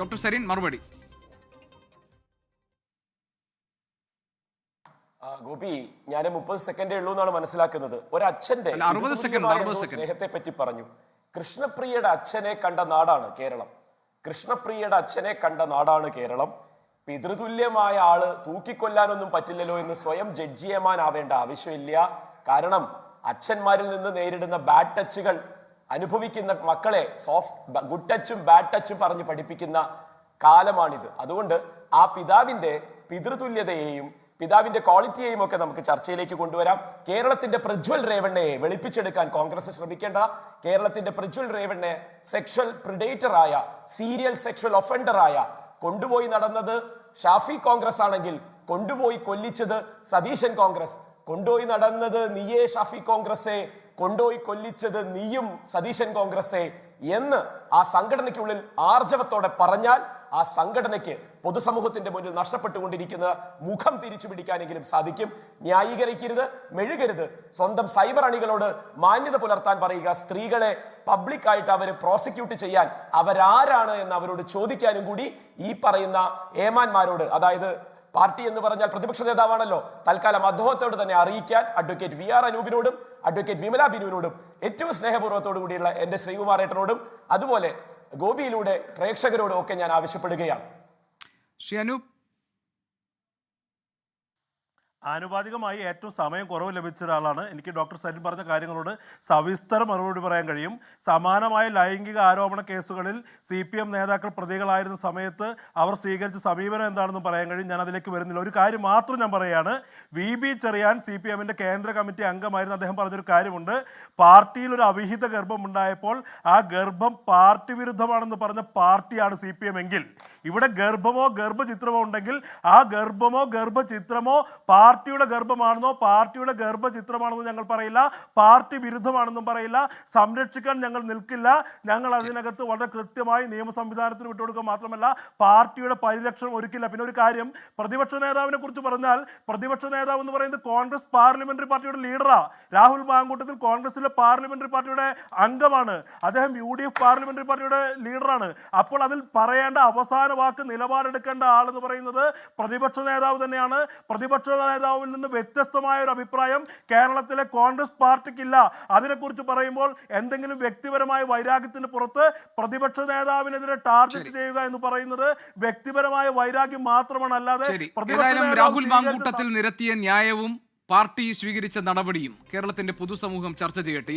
Doctor Zareen മറുപടി. ഗോപി ഞാൻ മുപ്പത് സെക്കൻഡേ ഉള്ളൂ എന്നാണ് മനസ്സിലാക്കുന്നത്. ഒരച്ഛന്റെ അല്ല, 60 second, 60 എന്തോ സ്നേഹത്തെ പറ്റി പറഞ്ഞു. കൃഷ്ണപ്രിയയുടെ അച്ഛനെ കണ്ട നാടാണ് കേരളം. കൃഷ്ണപ്രിയയുടെ അച്ഛനെ കണ്ട നാടാണ് കേരളം. പിതൃതുല്യമായ ആൾ തൂക്കിക്കൊല്ലാനൊന്നും പറ്റില്ലല്ലോ എന്ന് സ്വയം ജഡ്ജിയമാനാവേണ്ട ആവശ്യമില്ല. കാരണം അച്ഛന്മാരിൽ നിന്ന് നേരിടുന്ന ബാഡ് ടച്ചുകൾ അനുഭവിക്കുന്ന മക്കളെ സോഫ്റ്റ് ഗുഡ് ടച്ചും ബാഡ് ടച്ചും പറഞ്ഞ് പഠിപ്പിക്കുന്ന കാലമാണിത്. അതുകൊണ്ട് ആ പിതാവിന്റെ പിതൃതുല്യതയെയും പിതാവിന്റെ ക്വാളിറ്റിയെയും ഒക്കെ നമുക്ക് ചർച്ചയിലേക്ക് കൊണ്ടുവരാം. കേരളത്തിന്റെ പ്രജ്വൽ റേവണ്ണയെ വെളുപ്പിച്ചെടുക്കാൻ കോൺഗ്രസ് ശ്രമിക്കേണ്ട. കേരളത്തിന്റെ പ്രജ്വൽ രേവണ്ണെ സെക്ഷൽ പ്രിഡേറ്ററായ സീരിയൽ സെക്ഷൽ ഒഫൻഡറായ കൊണ്ടുപോയി നടന്നത് ഷാഫി കോൺഗ്രസ് ആണെങ്കിൽ കൊണ്ടുപോയി കൊല്ലിച്ചത് സതീശൻ കോൺഗ്രസ്. കൊണ്ടുപോയി നടന്നത് നീയേ ഷാഫി കോൺഗ്രസെ കൊണ്ടുപോയി കൊല്ലിച്ചത് നീയും സതീശൻ കോൺഗ്രസേ എന്ന് ആ സംഘടനയ്ക്കുള്ളിൽ ആർജവത്തോടെ പറഞ്ഞാൽ ആ സംഘടനയ്ക്ക് പൊതുസമൂഹത്തിന്റെ മുന്നിൽ നഷ്ടപ്പെട്ടുകൊണ്ടിരിക്കുന്ന മുഖം തിരിച്ചു പിടിക്കാനെങ്കിലും സാധിക്കും. ന്യായീകരിക്കരുത് മെഴുകരുത്. സ്വന്തം സൈബർ അണികളോട് മാന്യത പുലർത്താൻ പറയുക. സ്ത്രീകളെ പബ്ലിക്കായിട്ട് അവർ പ്രോസിക്യൂട്ട് ചെയ്യാൻ അവരാരാണ് എന്ന് അവരോട് ചോദിക്കാനും കൂടി ഈ പറയുന്ന ഏമാന്മാരോട് അതായത് പാർട്ടി എന്ന് പറഞ്ഞാൽ പ്രതിപക്ഷ നേതാവാണല്ലോ. തൽക്കാലം അദ്ദേഹത്തോട് തന്നെ അറിയിക്കാൻ അഡ്വക്കേറ്റ് വി ആർ അനൂപിനോടും അഡ്വക്കേറ്റ് വിമല ബിനുവിനോടും ഏറ്റവും സ്നേഹപൂർവത്തോടു കൂടിയുള്ള എന്റെ ശ്രീകുമാർ ഏട്ടനോടും അതുപോലെ ഗോപിയിലൂടെ പ്രേക്ഷകരോടും ഒക്കെ ഞാൻ ആവശ്യപ്പെടുകയാണ്. ശ്രീ അനൂപ് ആനുപാതികമായി ഏറ്റവും സമയം കുറവ് ലഭിച്ച ഒരാളാണ്. എനിക്ക് ഡോക്ടർ സരിൻ പറഞ്ഞ കാര്യങ്ങളോട് സവിസ്തര മറുപടി പറയാൻ കഴിയും. സമാനമായ ലൈംഗിക ആരോപണ കേസുകളിൽ സി പി എം നേതാക്കൾ പ്രതികളായിരുന്ന സമയത്ത് അവർ സ്വീകരിച്ച സമീപനം എന്താണെന്ന് പറയാൻ കഴിയും. ഞാൻ അതിലേക്ക് വരുന്നില്ല. ഒരു കാര്യം മാത്രം ഞാൻ പറയുകയാണ്. V. B. Cheriyan C P എമ്മിന്റെ കേന്ദ്ര കമ്മിറ്റി അംഗമായിരുന്നു. അദ്ദേഹം പറഞ്ഞൊരു കാര്യമുണ്ട്. പാർട്ടിയിൽ ഒരു അവിഹിത ഗർഭം ഉണ്ടായപ്പോൾ ആ ഗർഭം പാർട്ടി വിരുദ്ധമാണെന്ന് പറഞ്ഞ പാർട്ടിയാണ് സി പി എം എങ്കിൽ ഇവിടെ ഗർഭമോ ഗർഭചിത്രമോ ഉണ്ടെങ്കിൽ ആ ഗർഭമോ ഗർഭചിത്രമോ പാർട്ടിയുടെ ഗർഭമാണെന്നോ പാർട്ടിയുടെ ഗർഭചിത്രമാണെന്നോ ഞങ്ങൾ പറയില്ല. പാർട്ടി വിരുദ്ധമാണെന്നും പറയില്ല. സംരക്ഷിക്കാൻ ഞങ്ങൾ നിൽക്കില്ല. ഞങ്ങൾ അതിനകത്ത് വളരെ കൃത്യമായി നിയമ സംവിധാനത്തിന് വിട്ടുകൊടുക്കുക മാത്രമല്ല പാർട്ടിയുടെ പരിരക്ഷണം ഒരുക്കില്ല. പിന്നെ ഒരു കാര്യം പ്രതിപക്ഷ നേതാവിനെ കുറിച്ച് പറഞ്ഞാൽ പ്രതിപക്ഷ നേതാവ് എന്ന് പറയുന്നത് കോൺഗ്രസ് പാർലമെന്ററി പാർട്ടിയുടെ ലീഡറാ. രാഹുൽ മാങ്കൂട്ടത്തിൽ കോൺഗ്രസിലെ പാർലമെന്ററി പാർട്ടിയുടെ അംഗമാണ്. അദ്ദേഹം യു ഡി എഫ് പാർലമെന്ററി പാർട്ടിയുടെ ലീഡറാണ്. അപ്പോൾ അതിൽ പറയേണ്ട അവസാന വാക്ക് നിലപാടെടുക്കേണ്ട ആളെന്ന് പറയുന്നത് പ്രതിപക്ഷ നേതാവ് തന്നെയാണ്. പ്രതിപക്ഷ നേതാവിൽ നിന്ന് വ്യത്യസ്തമായ ഒരു അഭിപ്രായം കേരളത്തിലെ കോൺഗ്രസ് പാർട്ടിക്കില്ല. അതിനെക്കുറിച്ച് പറയുമ്പോൾ എന്തെങ്കിലും വ്യക്തിപരമായ വൈരാഗ്യത്തിന് പുറത്ത് പ്രതിപക്ഷ നേതാവിനെതിരെ ടാർഗറ്റ് ചെയ്യുക എന്ന് പറയുന്നത് വ്യക്തിപരമായ വൈരാഗ്യം മാത്രമാണ്. അല്ലാതെ രാഹുൽ മാങ്കൂട്ടത്തിൽ നിരത്തിയ ന്യായവും പാർട്ടി സ്വീകരിച്ച നടപടിയും കേരളത്തിന്റെ പൊതുസമൂഹം ചർച്ച ചെയ്യട്ടെ.